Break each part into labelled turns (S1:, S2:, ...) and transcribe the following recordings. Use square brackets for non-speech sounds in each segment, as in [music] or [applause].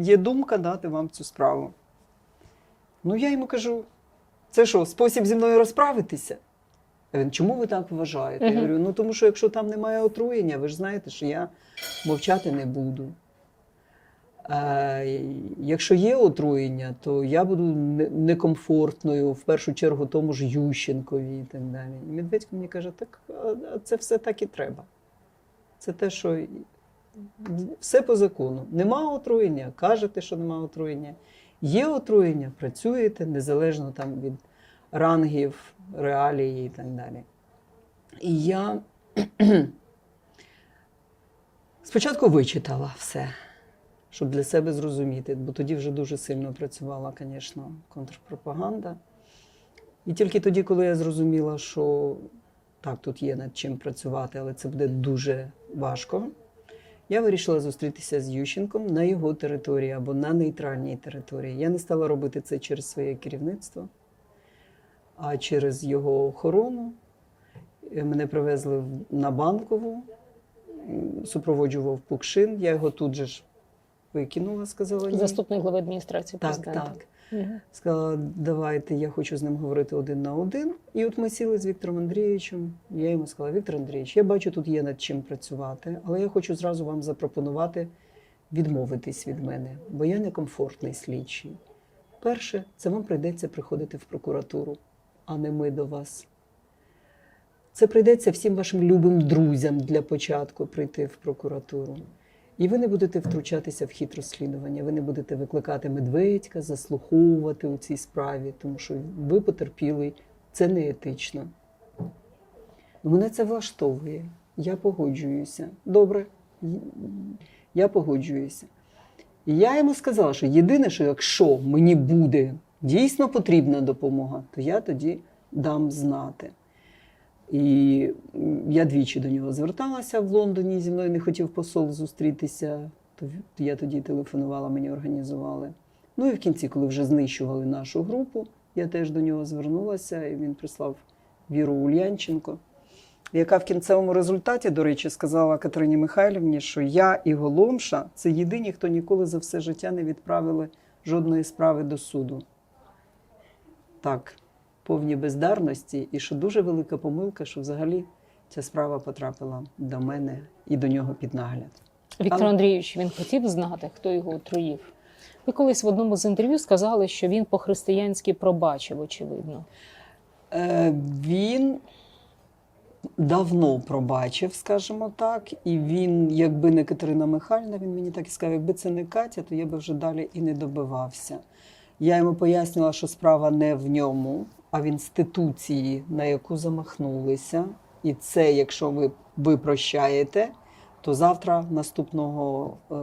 S1: є думка дати вам цю справу. Ну, я йому кажу: це що, спосіб зі мною розправитися? А він, чому ви так вважаєте? Я говорю, ну тому що якщо там немає отруєння, ви ж знаєте, що я мовчати не буду. Е, якщо є отруєння, то я буду некомфортною, в першу чергу тому ж Ющенкові і так далі. І Медведько мені каже, так а- а це все так і треба. Це те, що все по закону. Нема отруєння, кажете, що нема отруєння. Є отруєння, працюєте незалежно там від рангів, реалії і так далі. І я [clears throat] спочатку вичитала все, щоб для себе зрозуміти, бо тоді вже дуже сильно працювала, звісно, контрпропаганда. І тільки тоді, коли я зрозуміла, що так, тут є над чим працювати, але це буде дуже важко, я вирішила зустрітися з Ющенком на його території або на нейтральній території. Я не стала робити це через своє керівництво, а через його охорону. Мене привезли на банкову, супроводжував Пукшин. Я його тут же ж викинула, сказала ні.
S2: Заступник глави адміністрації
S1: Так,
S2: президента.
S1: так.
S2: Мгм.
S1: Сказала, давайте, я хочу з ним говорити один на один. І от ми сіли з Віктором Андрійовичем. Я йому сказала, Віктор Андрійович, я бачу, тут є над чим працювати, але я хочу зразу вам запропонувати відмовитись від мене, бо я некомфортний слідчий. Перше, це вам прийдеться приходити в прокуратуру, а не ми до вас. Це прийдеться всім вашим любим друзям для початку прийти в прокуратуру. І ви не будете втручатися в хід розслідування, ви не будете викликати медведька, заслуховувати у цій справі, тому що ви потерпілий, це неетично. Мене це влаштовує. Я погоджуюся. Добре, я погоджуюся. І я йому сказала, що єдине, що якщо мені буде дійсно потрібна допомога, то я тоді дам знати. І я двічі до нього зверталася в Лондоні, зі мною не хотів посол зустрітися. То я тоді телефонувала, мені організували. Ну і в кінці, коли вже знищували нашу групу, я теж до нього звернулася, і він прислав Віру Ульянченко, яка в кінцевому результаті, до речі, сказала Катерині Михайлівні, що я і Голомша це єдині, хто ніколи за все життя не відправили жодної справи до суду. Так, повні бездарності, і що дуже велика помилка, що взагалі ця справа потрапила до мене і до нього під нагляд.
S2: Віктор
S1: Але-
S2: Андрійович, він хотів знати, хто його отруїв. Ви колись в одному з інтерв'ю сказали, що він по-християнськи пробачив, очевидно.
S1: Е, він давно пробачив, скажімо так, і він, якби не Катерина Михайлівна, він мені так і сказав, якби це не Катя, то я би вже далі і не добивався. Я йому пояснила, що справа не в ньому, а в інституції, на яку замахнулися. І це, якщо ви, ви прощаєте, то завтра наступного е,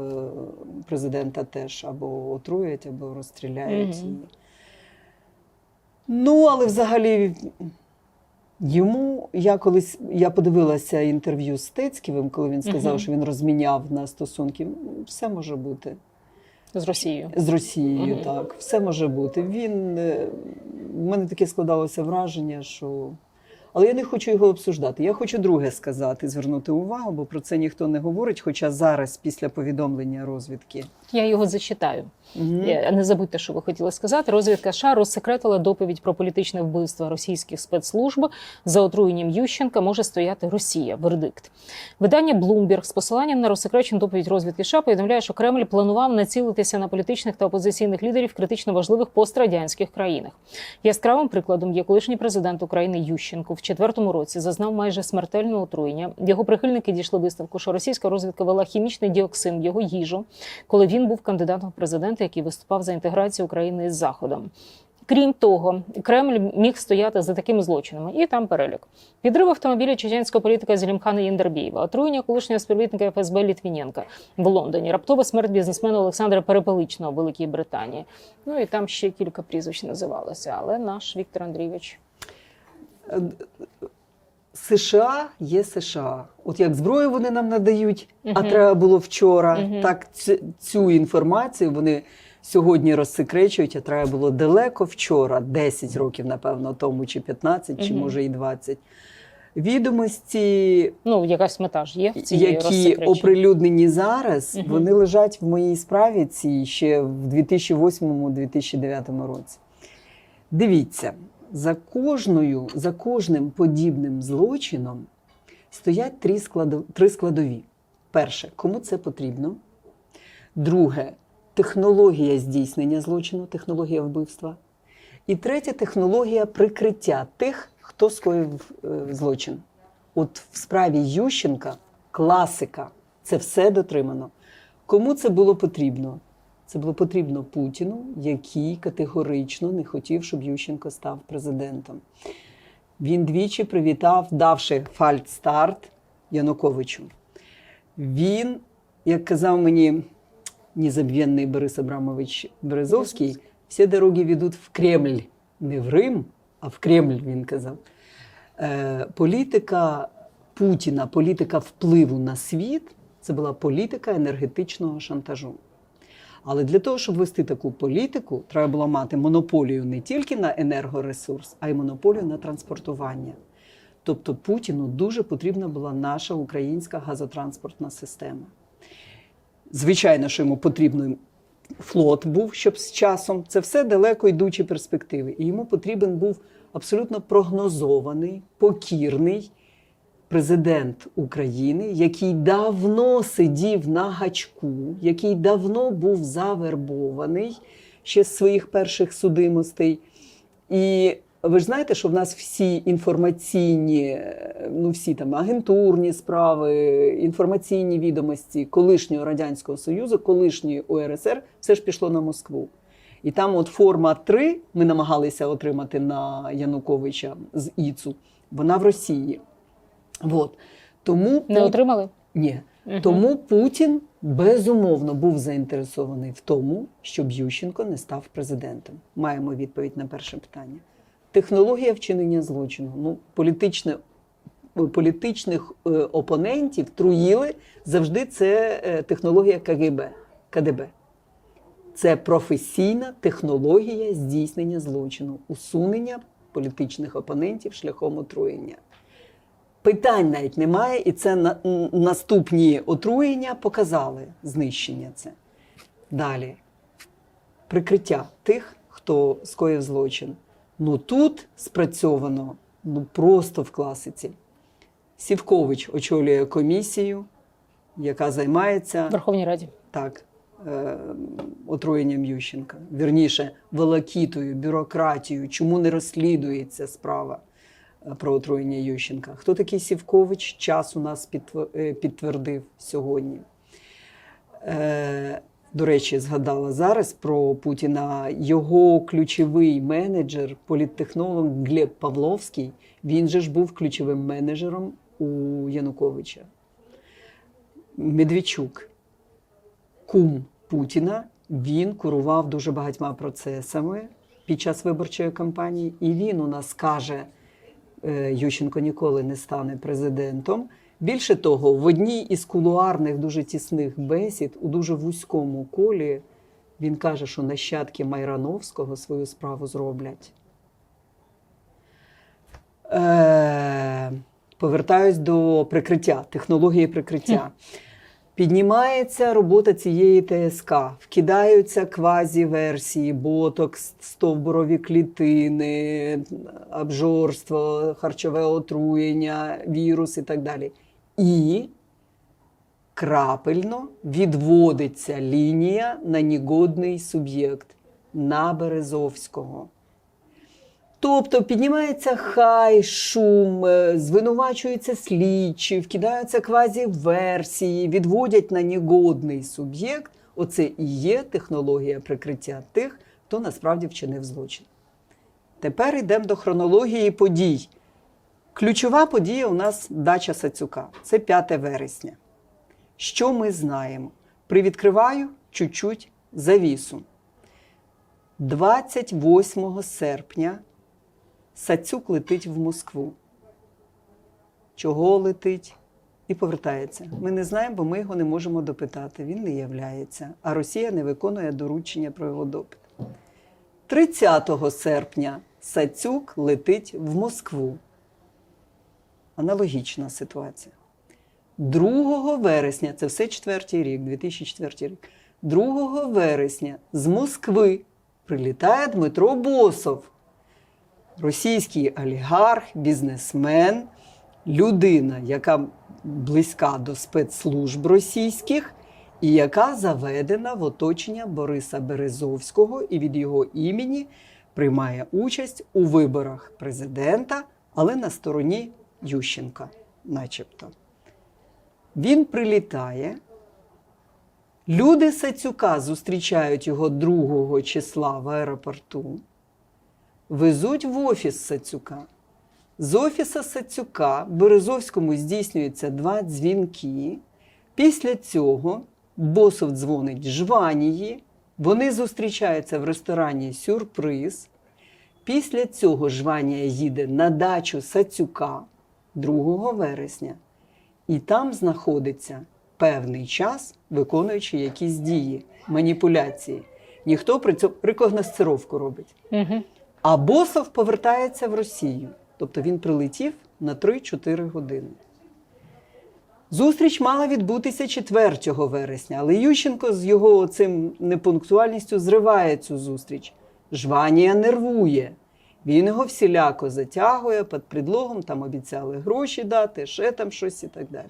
S1: президента теж або отруять, або розстріляють. І... Ну, але взагалі йому я колись я подивилася інтерв'ю з Тецьківим, коли він сказав,
S2: Мгм.
S1: що він розміняв на стосунки. Все може бути
S2: З Росією.
S1: з Росією.
S2: угу.
S1: Так, все може бути. Він е, в мене таке складалося враження, що. Але я не хочу його обсуждати. Я хочу друге сказати, звернути увагу, бо про це ніхто не говорить. Хоча зараз, після повідомлення розвідки,
S2: Я його зачитаю.
S1: Мгм.
S2: Е, Не забудьте, що ви хотіли сказати. Розвідка США розсекретила доповідь про політичне вбивство російських спецслужб за отруєнням Ющенка може стояти Росія. Вердикт. Видання Bloomberg з посиланням на розсекречену доповідь розвідки США повідомляє, що Кремль планував націлитися на політичних та опозиційних лідерів критично важливих пострадянських країнах. Яскравим прикладом є колишній президент України Ющенко. В четвертому році зазнав майже смертельного отруєння. Його прихильники дійшли висновку, що російська розвідка вела хімічний діоксин в його їжу, коли він був кандидатом в президенти, який виступав за інтеграцію України з Заходом. Крім того, Кремль міг стояти за такими злочинами, і там перелік. Підрив автомобіля чеченського політика Зелімхана Єндербієва, отруєння колишнього співробітника ФСБ Літвіненка в Лондоні, раптова смерть бізнесмена Олександра Перепеличного в Великій Британії. Ну і там ще кілька прізвищ називалося, але наш Віктор Андрійович.
S1: США є США. От як зброю вони нам надають, а треба було вчора.
S2: Мгм.
S1: Так ц- цю інформацію вони сьогодні розсекречують, а треба було далеко вчора, 10 років, напевно, тому, чи 15, чи може і 20. Відомості,
S2: Ну, якась мета ж є в цій
S1: які оприлюднені зараз,
S2: Мгм.
S1: вони лежать в моїй справі цій ще в 2008-2009 році. Дивіться, за кожною, за кожним подібним злочином стоять три, складов, три складові. Перше, кому це потрібно. Друге, технологія здійснення злочину, технологія вбивства. І третє технологія прикриття тих, хто скоїв е, злочин. От в справі Ющенка класика, це все дотримано. Кому це було потрібно? Це було потрібно Путіну, який категорично не хотів, щоб Ющенко став президентом. Він двічі привітав, давши фальстарт Януковичу. Він, як казав мені незабвенний Борис Абрамович Березовський, всі дороги ведуть в Кремль, не в Рим, а в Кремль, він казав. Е, політика Путіна, політика впливу на світ це була політика енергетичного шантажу. Але для того, щоб вести таку політику, треба було мати монополію не тільки на енергоресурс, а й монополію на транспортування. Тобто Путіну дуже потрібна була наша українська газотранспортна система. Звичайно, що йому потрібен флот був, щоб з часом це все далеко йдучі перспективи. І йому потрібен був абсолютно прогнозований, покірний президент України, який давно сидів на гачку, який давно був завербований ще з своїх перших судимостей. І ви ж знаєте, що в нас всі інформаційні, е, ну всі там агентурні справи, інформаційні відомості колишнього Радянського Союзу, колишньої УРСР, все ж пішло на Москву. І там, от форма 3 ми намагалися отримати на Януковича з ІЦУ, вона в Росії. От. Тому
S2: Не
S1: Пут-
S2: отримали?
S1: Ні.
S2: Мгм.
S1: Тому Путін безумовно був заінтересований в тому, щоб Ющенко не став президентом. Маємо відповідь на перше питання. Технологія вчинення злочину. Ну, політичне, політичних е, опонентів труїли завжди це е, технологія КГБ, КДБ. Це професійна технологія здійснення злочину, усунення політичних опонентів шляхом отруєння. Питань навіть немає, і це на, наступні отруєння показали знищення це. Далі. Прикриття тих, хто скоїв злочин. Ну тут спрацьовано ну, просто в класиці. Сівкович очолює комісію, яка займається
S2: В Верховній Раді.
S1: так, е, отруєнням Ющенка. Вірніше, волокітою, бюрократією, чому не розслідується справа про отруєння Ющенка. Хто такий Сівкович? Час у нас е, підтвердив сьогодні. Е, До речі, згадала зараз про Путіна. Його ключовий менеджер, політтехнолог Глеб Павловський. Він же ж був ключовим менеджером у Януковича. Медведчук, кум Путіна, він курував дуже багатьма процесами під час виборчої кампанії, і він у нас каже, е, Ющенко ніколи не стане президентом. Більше того, в одній із кулуарних дуже тісних бесід у дуже вузькому колі він каже, що нащадки Майрановського свою справу зроблять. Е, повертаюсь до прикриття, технології прикриття. Піднімається робота цієї ТСК, вкидаються квазі-версії, ботокс, стовбурові клітини, обжорство, харчове отруєння, вірус і так далі. І крапельно відводиться лінія на негодний суб'єкт на Березовського. Тобто піднімається хай, шум, е, звинувачуються слідчі, вкидаються квазі-версії, відводять на негодний суб'єкт. Оце і є технологія прикриття тих, хто насправді вчинив злочин. Тепер йдемо до хронології подій. Ключова подія у нас дача Сацюка. Це 5 вересня. Що ми знаємо? Привідкриваю чуть-чуть завісу. 28 серпня Сацюк летить в Москву. Чого летить? І повертається. Ми не знаємо, бо ми його не можемо допитати. Він не являється. А Росія не виконує доручення про його допит. 30 серпня Сацюк летить в Москву. аналогічна ситуація. 2 вересня, це все четвертий рік, 2004 рік. 2 вересня з Москви прилітає Дмитро Босов, російський олігарх, бізнесмен, людина, яка близька до спецслужб російських і яка заведена в оточення Бориса Березовського і від його імені приймає участь у виборах президента, але на стороні Ющенка, начебто. Він прилітає. Люди Сацюка зустрічають його 2 числа в аеропорту, везуть в офіс Сацюка. З офіса Сацюка Березовському здійснюються два дзвінки. Після цього Босов дзвонить Жванії. Вони зустрічаються в ресторані Сюрприз. Після цього Жванія їде на дачу Сацюка 2 вересня і там знаходиться певний час, виконуючи якісь дії, маніпуляції. Ніхто при цьому рекогносцировку робить.
S2: Угу.
S1: А Босов повертається в Росію. Тобто він прилетів на 3-4 години. Зустріч мала відбутися 4 вересня, але Ющенко з його цим непунктуальністю зриває цю зустріч. Жванія нервує. Він його всіляко затягує під предлогом, там обіцяли гроші дати, ще там щось і так далі.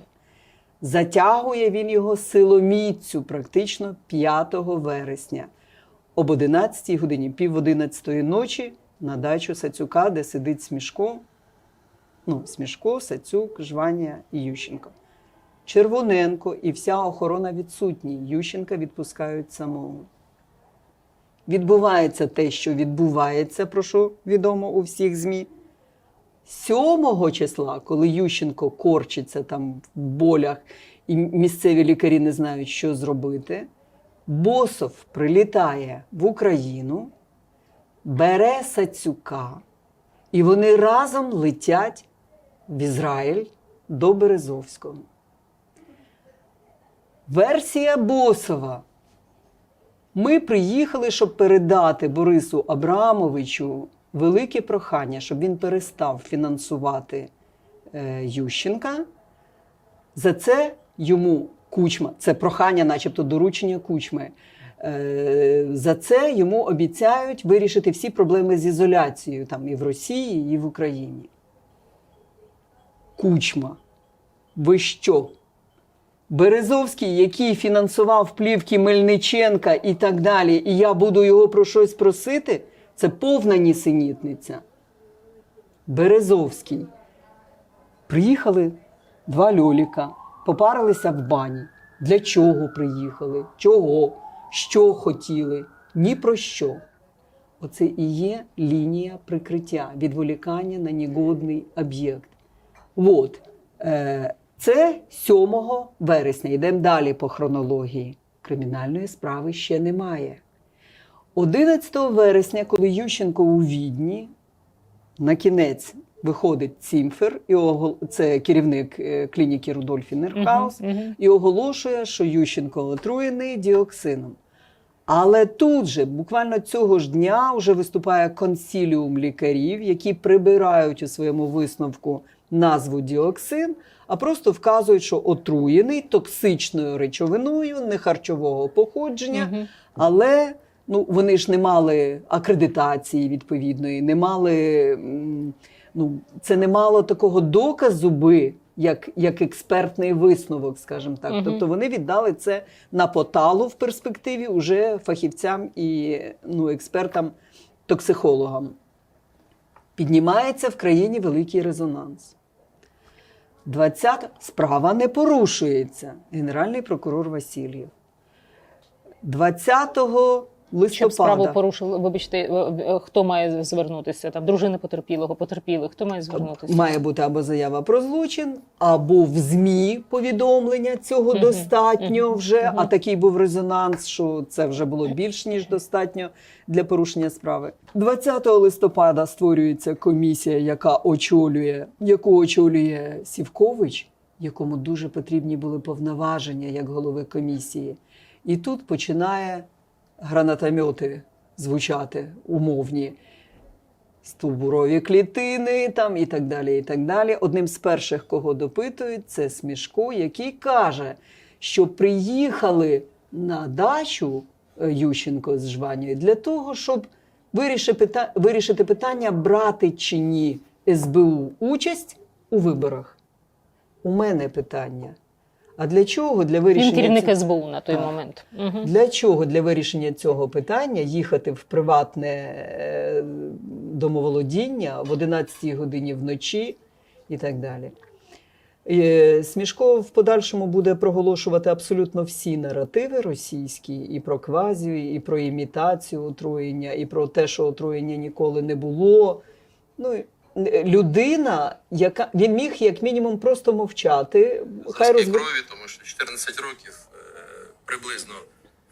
S1: Затягує він його силоміцю практично 5 вересня об 11 годині, пів 11 ночі на дачу Сацюка, де сидить Смішко. Ну, Смішко, Сацюк, Жванія і Ющенко. Червоненко і вся охорона відсутні. Ющенка відпускають самого. Відбувається те, що відбувається, про що відомо у всіх ЗМІ. 7 числа, коли Ющенко корчиться там в болях, і місцеві лікарі не знають, що зробити, Босов прилітає в Україну, бере Сацюка, і вони разом летять в Ізраїль до Березовського. Версія Босова. Ми приїхали, щоб передати Борису Абрамовичу велике прохання, щоб він перестав фінансувати е, Ющенка. За це йому кучма, це прохання, начебто доручення кучми. Е, За це йому обіцяють вирішити всі проблеми з ізоляцією там і в Росії, і в Україні. Кучма. Ви що? Березовський, який фінансував плівки Мельниченка і так далі, і я буду його про щось просити, це повна нісенітниця. Березовський. Приїхали два льоліка, попарилися в бані. Для чого приїхали? Чого? Що хотіли? Ні про що. Оце і є лінія прикриття, відволікання на негодний об'єкт. От. Е, це 7 вересня. Йдемо далі по хронології. Кримінальної справи ще немає. 11 вересня, коли Ющенко у Відні, на кінець виходить Цімфер, і огол- це керівник е, клініки Рудольфі Нерхаус,
S2: Угу. Угу.
S1: і оголошує, що Ющенко отруєний діоксином. Але тут же, буквально цього ж дня, вже виступає консіліум лікарів, які прибирають у своєму висновку назву діоксин, а просто вказують, що отруєний токсичною речовиною нехарчового походження,
S2: Угу.
S1: але ну, вони ж не мали акредитації відповідної, не мали, ну, це не мало такого доказу би, як, як експертний висновок, скажімо так.
S2: Мгм.
S1: Тобто вони віддали це на поталу в перспективі уже фахівцям і ну, експертам, токсихологам. Піднімається в країні великий резонанс. 20 справа не порушується. Генеральний прокурор Васильєв. 20
S2: Щоб справу
S1: листопада
S2: порушили, вибачте, е, е, хто має звернутися? Там дружини потерпілого, потерпілих, хто має звернутися?
S1: має бути або заява про злочин, або в ЗМІ повідомлення цього
S2: Мгм,
S1: достатньо вже. А такий був резонанс, що це вже було більш ніж достатньо для порушення справи. 20 листопада створюється комісія, яка очолює, яку очолює Сівкович, якому дуже потрібні були повноваження як голови комісії. І тут починає гранатомети звучати умовні. стовбурові клітини там і так далі. і так далі. Одним з перших, кого допитують, це Смішко, який каже, що приїхали на дачу е, Ющенко з Жванєю для того, щоб вирішити питання, брати чи ні СБУ участь у виборах. У мене питання. А для чого для вирішення
S2: Він керівник
S1: ці-
S2: СБУ на той
S1: Так.
S2: момент. Угу.
S1: для чого для вирішення цього питання їхати в приватне е, домоволодіння в 11 годині вночі і так далі? Е, Смішко в подальшому буде проголошувати абсолютно всі наративи російські і про квазію, і про імітацію отруєння, і про те, що отруєння ніколи не було. Ну, людина, яка він міг як мінімум просто мовчати. Хай розбер...
S3: крові, тому що 14 років е, приблизно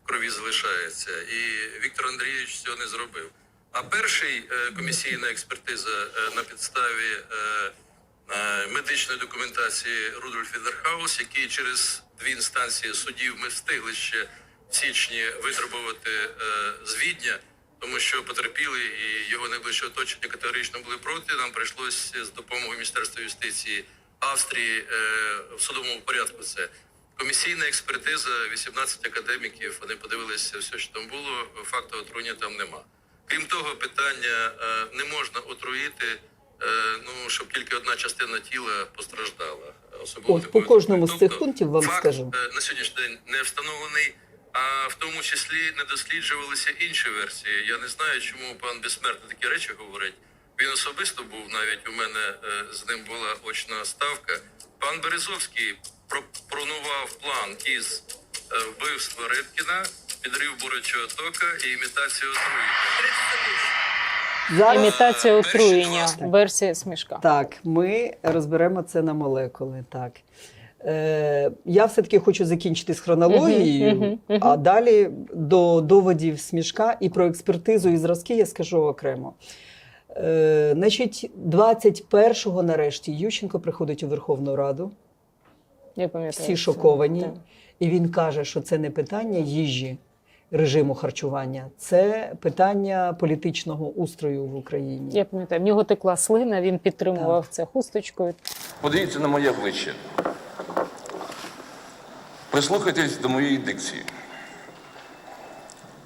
S3: в крові залишається. І Віктор Андрійович цього не зробив. А перший е, комісійна експертиза е, на підставі медичної документації Рудольф Відерхаус, який через дві інстанції судів ми встигли ще в січні витребувати з Відня, тому що потерпіли і його найближче оточення категорично були проти. Нам прийшлось з допомогою Міністерства юстиції Австрії е, в судовому порядку це. Комісійна експертиза, 18 академіків, вони подивилися все, що там було. Факту отруєння там нема. Крім того, питання е, не можна отруїти, е, ну щоб тільки одна частина тіла постраждала. Особливо
S1: От, по кожному з цих пунктів вам скажу.
S3: на сьогоднішній день не встановлений. А в тому числі не досліджувалися інші версії. Я не знаю, чому пан Безсмертний такі речі говорить. Він особисто був навіть у мене е, з ним була очна ставка. Пан Березовський пропонував план із е, вбивства Рибкіна, підрив бурячого тока і імітацію отруєння.
S2: Імітація отруєння, версія смішка.
S1: Так, ми розберемо це на молекули. Так. Е, я все-таки хочу закінчити з хронологією,
S2: мгм, мгм.
S1: а далі до доводів смішка і про експертизу і зразки я скажу окремо. Е, значить, 21-го нарешті Ющенко приходить у Верховну Раду,
S2: Я пам'ятаю.
S1: всі шоковані,
S2: Так.
S1: і він каже, що це не питання їжі, режиму харчування, це питання політичного устрою в Україні.
S2: Я пам'ятаю, в нього текла слина, він підтримував це хусточкою.
S4: Подивіться на моє обличчя. Прислухайтесь до моєї дикції.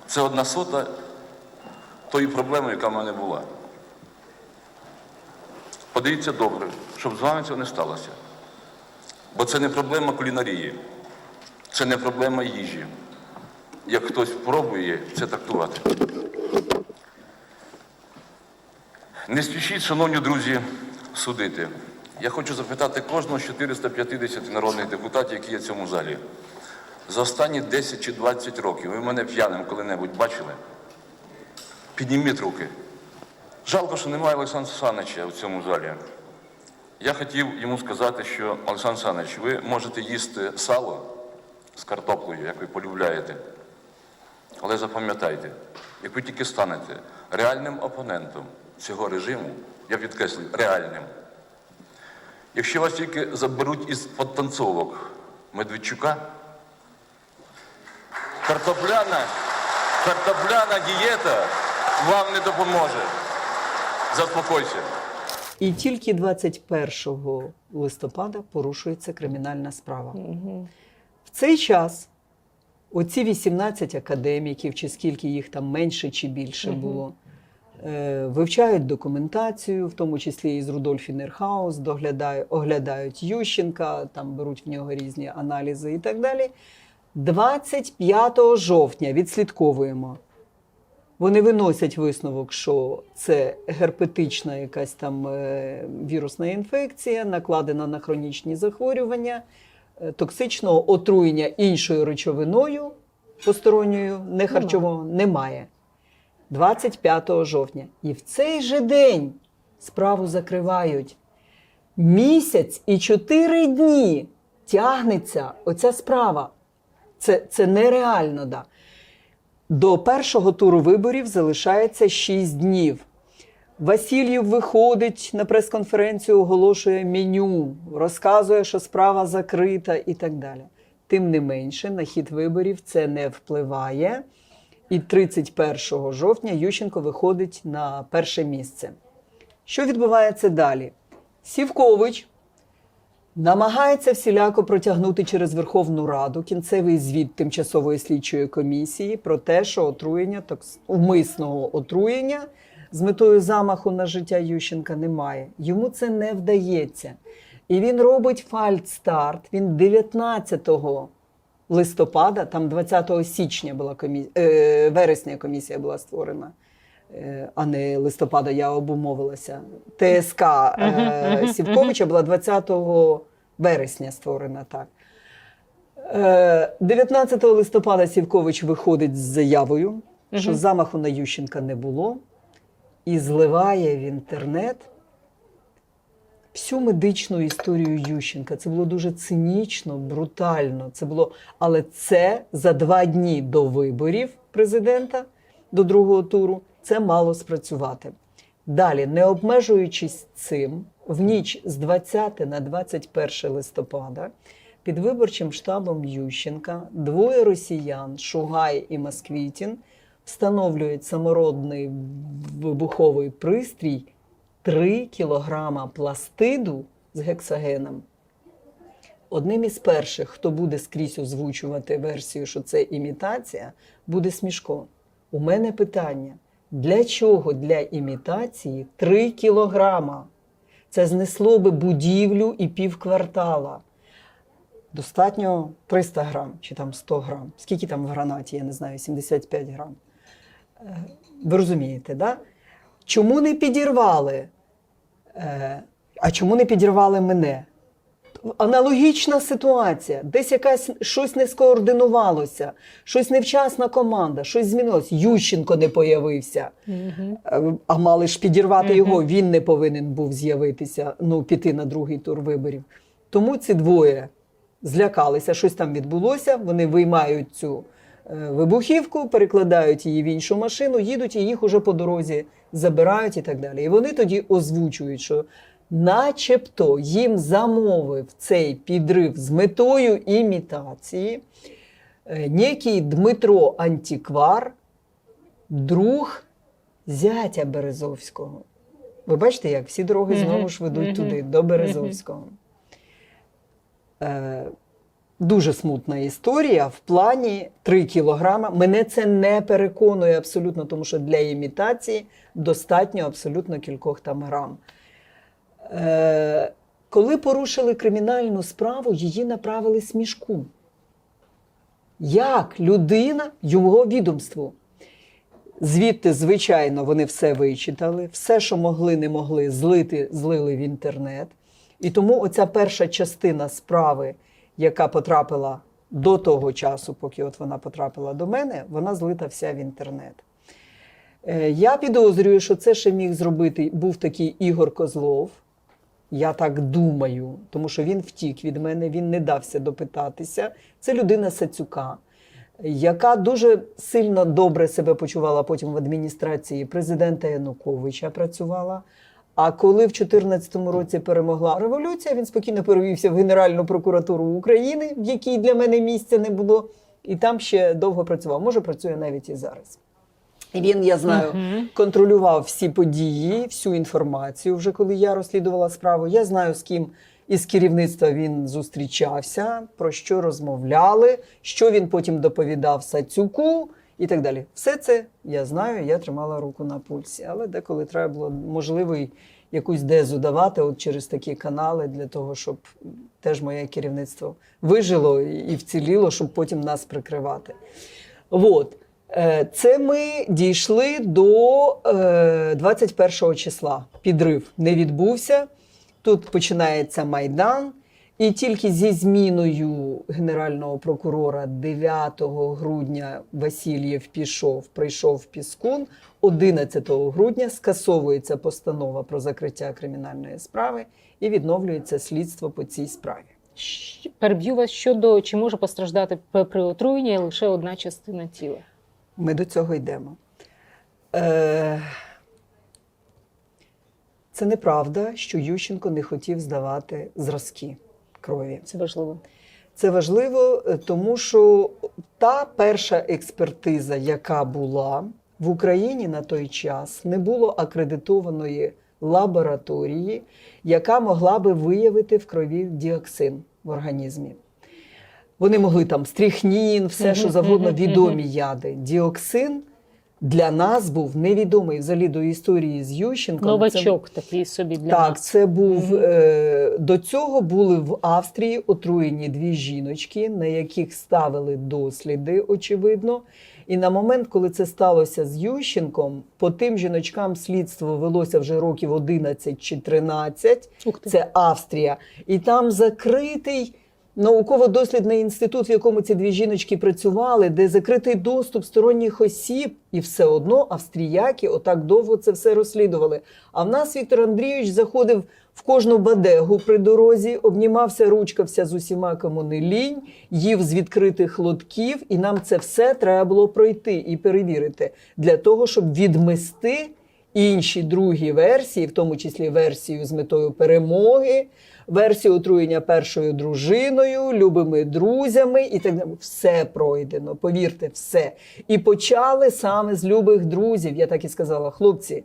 S4: Це одна сота тої проблеми, яка в мене була. Подивіться добре, щоб з вами цього не сталося. Бо це не проблема кулінарії, це не проблема їжі. Як хтось пробує це трактувати. Не спішіть, шановні друзі, судити. Я хочу запитати кожного з 450 народних депутатів, які є в цьому залі. За останні 10 чи 20 років ви мене п'яним коли-небудь бачили? Підніміть руки. Жалко, що немає Олександра Санича в цьому залі. Я хотів йому сказати, що Олександр Санич, ви можете їсти сало з картоплею, як ви полюбляєте. Але запам'ятайте, як ви тільки станете реальним опонентом цього режиму, я підкреслюю, реальним. Якщо вас тільки заберуть із подтанцовок Медведчука, картопляна, картопляна дієта вам не допоможе. Заспокойся.
S1: І тільки 21 листопада порушується кримінальна справа. В цей час оці 18 академіків, чи скільки їх там менше чи більше було, е, вивчають документацію, в тому числі із Рудольф Інерхаус, доглядають, оглядають Ющенка, там беруть в нього різні аналізи і так далі. 25 жовтня відслідковуємо. Вони виносять висновок, що це герпетична якась там е, вірусна інфекція, накладена на хронічні захворювання, е, токсичного отруєння іншою речовиною посторонньою, не харчового, немає. 25 жовтня. І в цей же день справу закривають. Місяць і чотири дні тягнеться оця справа. Це, це нереально, да. До першого туру виборів залишається 6 днів. Васильєв виходить на прес-конференцію, оголошує меню, розказує, що справа закрита і так далі. Тим не менше, на хід виборів це не впливає. І 31 жовтня Ющенко виходить на перше місце. Що відбувається далі? Сівкович намагається всіляко протягнути через Верховну Раду кінцевий звіт тимчасової слідчої комісії про те, що отруєння умисного отруєння з метою замаху на життя Ющенка немає. Йому це не вдається. І він робить фальстарт. Він 19 листопада, там 20 січня була комісія, е, вересня комісія була створена. е, А не листопада, я обумовилася. ТСК е, Сівковича була 20 вересня створена так. Е, 19 листопада Сівкович виходить з заявою, що замаху на Ющенка не було, і зливає в інтернет всю медичну історію Ющенка. Це було дуже цинічно, брутально. Це було, але це за два дні до виборів президента, до другого туру, це мало спрацювати. Далі, не обмежуючись цим, в ніч з 20 на 21 листопада під виборчим штабом Ющенка двоє росіян, Шугай і Москвітін, встановлюють самородний вибуховий пристрій 3 кілограма пластиду з гексагеном. Одним із перших, хто буде скрізь озвучувати версію, що це імітація, буде Смішко. У мене питання: для чого для імітації 3 кілограма? Це знесло би будівлю і півквартала. Достатньо 300 грам чи там 100 грам. Скільки там в гранаті, я не знаю, 75 грам. Е, Ви розумієте, да? Чому не підірвали? Е, А чому не підірвали мене? Аналогічна ситуація. Десь якась щось не скоординувалося, щось невчасна команда, щось змінилось. Ющенко не появився. Е, А мали ж підірвати
S2: Мгм.
S1: його. Він не повинен був з'явитися, ну піти на другий тур виборів. Тому ці двоє злякалися, щось там відбулося. Вони виймають цю е, вибухівку, перекладають її в іншу машину, їдуть і їх уже по дорозі забирають і так далі. І вони тоді озвучують, що, начебто, їм замовив цей підрив з метою імітації. е, Некий Дмитро Антиквар, друг зятя Березовського. Ви бачите, як всі дороги знову ж ведуть туди, до Березовського. Дуже смутна історія в плані 3 кілограма. Мене це не переконує абсолютно, тому що для імітації достатньо абсолютно кількох там грам. Е, коли порушили кримінальну справу, її направили смішку. Як людина, його відомству. Звідти, звичайно, вони все вичитали, все, що могли, не могли, злити, злили в інтернет. І тому оця перша частина справи, яка потрапила до того часу, поки от вона потрапила до мене, вона злита вся в інтернет. Е, Я підозрюю, що це ще міг зробити був такий Ігор Козлов. Я так думаю, тому що він втік від мене, він не дався допитатися. Це людина Сацюка, яка дуже сильно добре себе почувала потім в адміністрації президента Януковича працювала. А коли в 2014 році перемогла революція, він спокійно перевівся в Генеральну прокуратуру України, в якій для мене місця не було, і там ще довго працював. Може, працює навіть і зараз. І він, я знаю,
S2: Мгм.
S1: контролював всі події, всю інформацію, вже коли я розслідувала справу. Я знаю, з ким із керівництва він зустрічався, про що розмовляли, що він потім доповідав Сацюку і так далі. Все це я знаю, я тримала руку на пульсі. Але деколи треба було можливо якусь дезу давати от через такі канали для того, щоб теж моє керівництво вижило і вціліло, щоб потім нас прикривати. От. Е, Це ми дійшли до е, 21 числа. Підрив не відбувся. Тут починається Майдан. І тільки зі зміною генерального прокурора 9 грудня Васильєв пішов, прийшов Піскун. 11 грудня скасовується постанова про закриття кримінальної справи і відновлюється слідство по цій справі.
S2: Переб'ю вас щодо чи може постраждати при отруєнні лише одна частина тіла.
S1: Ми до цього йдемо. Е, Це неправда, що Ющенко не хотів здавати зразки крові.
S2: Це важливо.
S1: Це важливо, е, тому що та перша експертиза, яка була в Україні на той час, не було акредитованої лабораторії, яка могла би виявити в крові діоксин в організмі. Вони могли там стріхнін, все, що завгодно, відомі яди. Діоксин для нас був невідомий взагалі до історії з Ющенком. Це-
S2: Новачок такий собі для
S1: так,
S2: нас.
S1: це був е, до цього були в Австрії отруєні дві жіночки, на яких ставили досліди, очевидно. І на момент, коли це сталося з Ющенком, по тим жіночкам слідство велося вже років 11 чи 13.
S2: Ух ти.
S1: Це Австрія, і там закритий. Науково-дослідний інститут, в якому ці дві жіночки працювали, де закритий доступ сторонніх осіб, і все одно австріяки отак довго це все розслідували. А в нас Віктор Андрійович заходив в кожну бадегу при дорозі, обнімався, ручкався з усіма, кому не лінь, їв з відкритих лотків, і нам це все треба було пройти і перевірити для того, щоб відмести інші другі версії, в тому числі версію з метою перемоги, версію отруєння першою дружиною, любими друзями і так далі. Все пройдено, повірте, все. І почали саме з любих друзів. Я так і сказала, хлопці.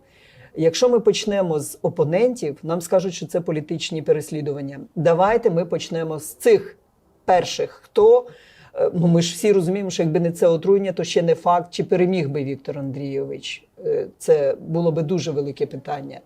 S1: Якщо ми почнемо з опонентів, нам скажуть, що це політичні переслідування. Давайте ми почнемо з цих перших, хто. е, Ну, ми ж всі розуміємо, що якби не це отруєння, то ще не факт, чи переміг би Віктор Андрійович. Е, Це було би дуже велике питання.